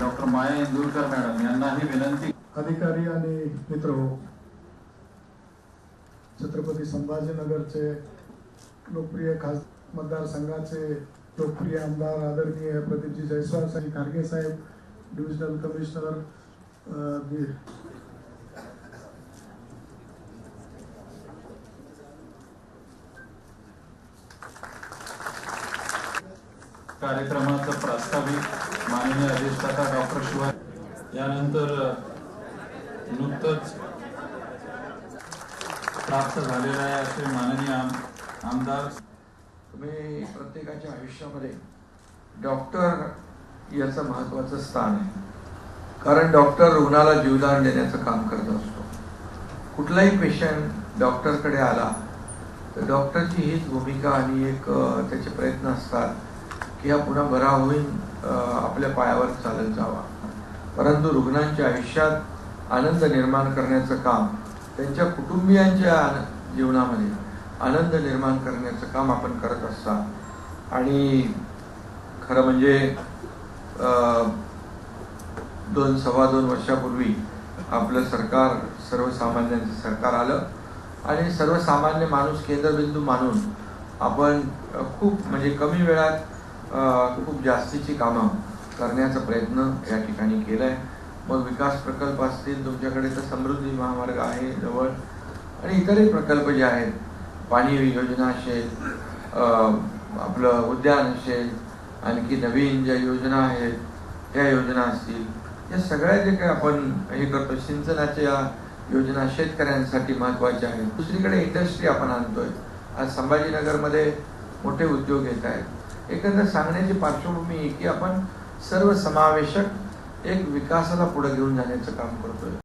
Doctor माया Indurkar madam यांनाही विनंती. अधिकारी आणि मित्र हो. छत्रपती संभाजीनगरचे लोकप्रिय खास मतदारसंघाचे लोकप्रिय आमदार आदरणीय प्रदीपजी जयस्वाल साहेब खारगे साहेब डिव्हिजनल कमिशनर कार्यक्रमाचं प्रास्ताविक माननीय अधिष्ठाता डॉक्टर शिवाय. यानंतर नुकतंच प्राप्त झालेलं आहे असे माननीय आमदार. तुम्ही प्रत्येकाच्या आयुष्यामध्ये डॉक्टर याचं महत्वाचं स्थान आहे. कारण डॉक्टर रुग्णाला जीवदान देण्याचं काम करत असतो. कुठलाही पेशंट डॉक्टरकडे आला तर डॉक्टरची हीच भूमिका आणि एक त्याचे प्रयत्न असतात. की हा पुन्हा बरा होईल आपल्या पायावर चालत जावा. परंतु रुग्णांच्या आयुष्यात आनंद निर्माण करण्याचं काम त्यांच्या कुटुंबियांच्या जीवनामध्ये आनंद निर्माण करण्याचं काम आपण करत असता. आणि खरं म्हणजे अं, दोन सव्वा दोन वर्षापूर्वी आपलं सरकार सर्वसामान्यांचं सरकार आलं. आणि सर्वसामान्य माणूस केंद्रबिंदू मानून आपण खूप म्हणजे कमी वेळात खूप जास्तीची कामं करण्याचा प्रयत्न या ठिकाणी केला आहे मग विकास प्रकल्प असतील तुमच्याकडे तर समृद्धी महामार्ग आहे जवळ. आणि इतरही प्रकल्प जे आहेत पाणी योजना असेल आपलं उद्यान असेल आणखी नवीन ज्या योजना आहेत त्या योजना असतील या सगळ्या जे काही आपण हे करतो सिंचनाच्या योजना शेतकऱ्यांसाठी महत्त्वाच्या आहेत. दुसरीकडे इंडस्ट्री आपण आणतोय. आज संभाजीनगरमध्ये मोठे उद्योग येत आहेत. एकंदर सांगण्याची पार्श्वभूमी की आपण सर्व समावेशक एक विकासाला पुढे घेऊन जाण्याचं काम करतोय.